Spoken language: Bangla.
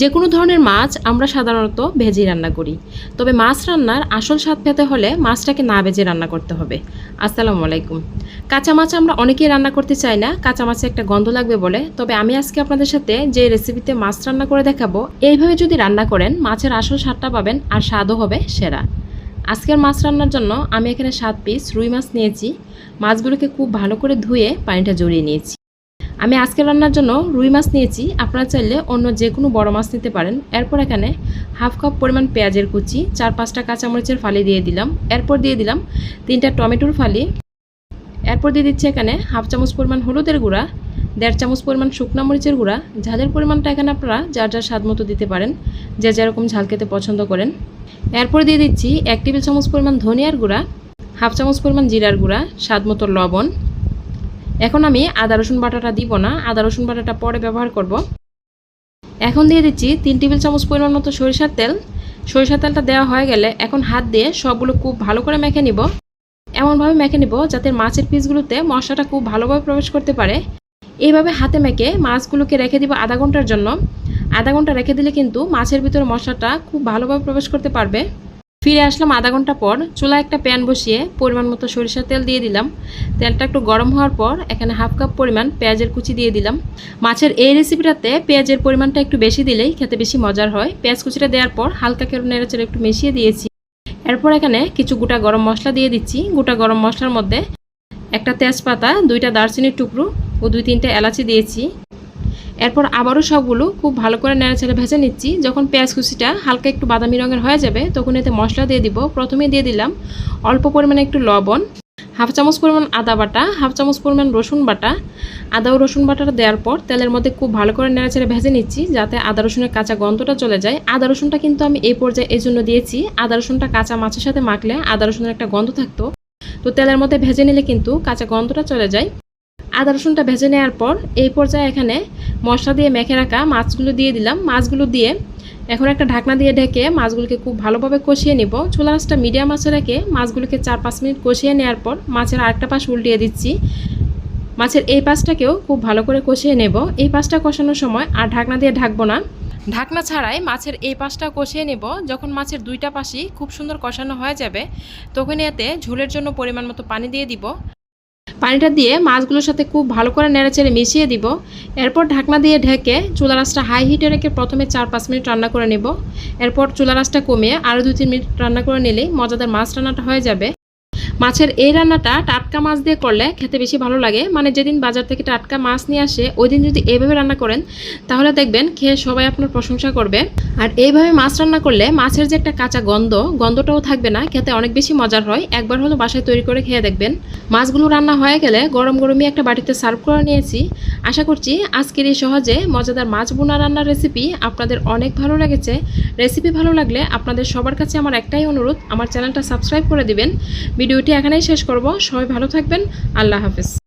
যে কোনো ধরনের মাছ আমরা সাধারণত ভেজেই রান্না করি। তবে মাছ রান্নার আসল স্বাদ পেতে হলে মাছটাকে না ভেজে রান্না করতে হবে। আসসালামু আলাইকুম। কাঁচা মাছ আমরা অনেকেই রান্না করতে চাই না কাঁচা মাছে একটা গন্ধ লাগবে বলে। তবে আমি আজকে আপনাদের সাথে যে রেসিপিতে মাছ রান্না করে দেখাবো, এইভাবে যদি রান্না করেন, মাছের আসল স্বাদটা পাবেন আর স্বাদও হবে সেরা। আজকের মাছ রান্নার জন্য আমি এখানে সাত পিস রুই মাছ নিয়েছি। মাছগুলোকে খুব ভালো করে ধুয়ে পানিটা জড়িয়ে নিয়েছি। আমি আজকে রান্নার জন্য রুই মাছ নিয়েছি। আপনারা চাইলে অন্য যে কোনো বড় মাছ নিতে পারেন। এরপর এখানে হাফ কাপ পরিমাণ পেঁয়াজের কুচি, চার পাঁচটা কাঁচামরিচের ফালি দিয়ে দিলাম। এরপর দিয়ে দিলাম তিনটা টমেটোর ফালি। এরপর দিয়ে দিচ্ছি এখানে হাফ চামচ পরিমাণ হলুদের গুঁড়া, দেড় চামচ পরিমাণ শুকনা মরিচের গুঁড়া। ঝালের পরিমাণটা এখানে আপনারা যার যার স্বাদ মতো দিতে পারেন, যে যেরকম ঝাল খেতে পছন্দ করেন। এরপর দিয়ে দিচ্ছি এক টেবিল চামচ পরিমাণ ধনিয়ার গুঁড়া, হাফ চামচ পরিমাণ জিরার গুঁড়া, স্বাদ মতো লবণ। এখন আমি আদা, রসুন বাটাটা দিব না। আদা, রসুন বাটাটা পরে ব্যবহার করব। এখন দিয়ে দিচ্ছি তিন টেবিল চামচ পরিমাণ মতো সরিষার তেল। সরিষার তেলটা দেওয়া হয়ে গেলে এখন হাত দিয়ে সবগুলো খুব ভালো করে মেখে নিব। এমনভাবে মেখে নিব যাতে মাছের পিসগুলোতে মশলাটা খুব ভালোভাবে প্রবেশ করতে পারে। এইভাবে হাতে মেখে মাছগুলোকে রেখে দিব আধা ঘণ্টার জন্য। আধা ঘণ্টা রেখে দিলে কিন্তু মাছের ভিতরে মশলাটা খুব ভালোভাবে প্রবেশ করতে পারবে। ফিরে আসলাম আধা ঘণ্টা পর। চুলা একটা প্যান বসিয়ে পরিমাণ মতো সরিষার তেল দিয়ে দিলাম। তেলটা একটু গরম হওয়ার পর এখানে হাফ কাপ পরিমাণ পেঁয়াজের কুচি দিয়ে দিলাম। মাছের এই রেসিপিটাতে পেঁয়াজের পরিমাণটা একটু বেশি দিলেই খেতে বেশি মজার হয়। পেঁয়াজ কুচিটা দেওয়ার পর হালকা কেরো নেড়েচেড়ে একটু মিশিয়ে দিয়েছি। এরপর এখানে কিছু গোটা গরম মশলা দিয়ে দিচ্ছি। গোটা গরম মশলার মধ্যে একটা তেজপাতা, দুইটা দারচিনির টুকরো ও দুই তিনটে এলাচি দিয়েছি। এরপর আবারও সবগুলো খুব ভালো করে নেড়াচেড়ে ভেজে নিচ্ছি। যখন পেঁয়াজ কুচিটা হালকা একটু বাদামি রঙের হয়ে যাবে, তখন এতে মশলা দিয়ে দিব। প্রথমে দিয়ে দিলাম অল্প পরিমাণে একটু লবণ, হাফ চামচ পরিমাণ আদা বাটা, হাফ চামচ পরিমাণ রসুন বাটা। আদা ও রসুন বাটাটা দেওয়ার পর তেলের মধ্যে খুব ভালো করে নেড়াচেড়ে ভেজে নিচ্ছি যাতে আদা রসুনের কাঁচা গন্ধটা চলে যায়। আদা রসুনটা কিন্তু আমি এই পর্যায়ে এই জন্য দিয়েছি। আদা রসুনটা কাঁচা মাছের সাথে মাখলে আদা রসুনের একটা গন্ধ থাকতো। তো তেলের মধ্যে ভেজে নিলে কিন্তু কাঁচা গন্ধটা চলে যায়। আদা রসুনটা ভেজে নেওয়ার পর এই পর্যায়ে এখানে মশলা দিয়ে মেখে রাখা মাছগুলো দিয়ে দিলাম। মাছগুলো দিয়ে এখন একটা ঢাকনা দিয়ে ঢেকে মাছগুলোকে খুব ভালোভাবে কষিয়ে নিব। চুলা মাছটা মিডিয়াম আঁচে রেখে মাছগুলোকে চার পাঁচ মিনিট কষিয়ে নেওয়ার পর মাছের আরেকটা পাশ উল্টিয়ে দিচ্ছি। মাছের এই পাশটাকেও খুব ভালো করে কষিয়ে নেব। এই পাশটা কষানোর সময় আর ঢাকনা দিয়ে ঢাকবো না। ঢাকনা ছাড়াই মাছের এই পাশটা কষিয়ে নেব। যখন মাছের দুইটা পাশই খুব সুন্দর কষানো হয়ে যাবে, তখন এতে ঝোলের জন্য পরিমাণ মতো পানি দিয়ে দিব। পানিটা দিয়ে মাছগুলোর সাথে খুব ভালো করে নেড়েচেড়ে মিশিয়ে দিব। এরপর ঢাকনা দিয়ে ঢেকে চুলা রাসটা হাই হিটে রেখে প্রথমে চার পাঁচ মিনিট রান্না করে নেব। এরপর চুলা রাসটা কমিয়ে আরও দু তিন মিনিট রান্না করে নিলেই মজাদার মাছ রান্নাটা হয়ে যাবে। মাছের এই রান্নাটা টাটকা মাছ দিয়ে করলে খেতে বেশি ভালো লাগে। মানে যেদিন বাজার থেকে টাটকা মাছ নিয়ে আসে ওই দিন যদি এইভাবে রান্না করেন, তাহলে দেখবেন খেয়ে সবাই আপনার প্রশংসা করবে। আর এইভাবে মাছ রান্না করলে মাছের যে একটা কাঁচা গন্ধ, গন্ধটাও থাকবে না, খেতে অনেক বেশি মজার হয়। একবার হলো বাসায় তৈরি করে খেয়ে দেখবেন। মাছগুলো রান্না হয়ে গেলে গরম গরমই একটা বাটিতে সার্ভ করে নিয়েছি। আশা করছি আজকের এই সহজে মজাদার মাছ বোনা রান্নার রেসিপি আপনাদের অনেক ভালো লেগেছে। রেসিপি ভালো লাগলে আপনাদের সবার কাছে আমার একটাই অনুরোধ, আমার চ্যানেলটা সাবস্ক্রাইব করে দিবেন। ভিডিওটি এখানেই শেষ করব। সবাই ভালো থাকবেন। আল্লাহ হাফেজ।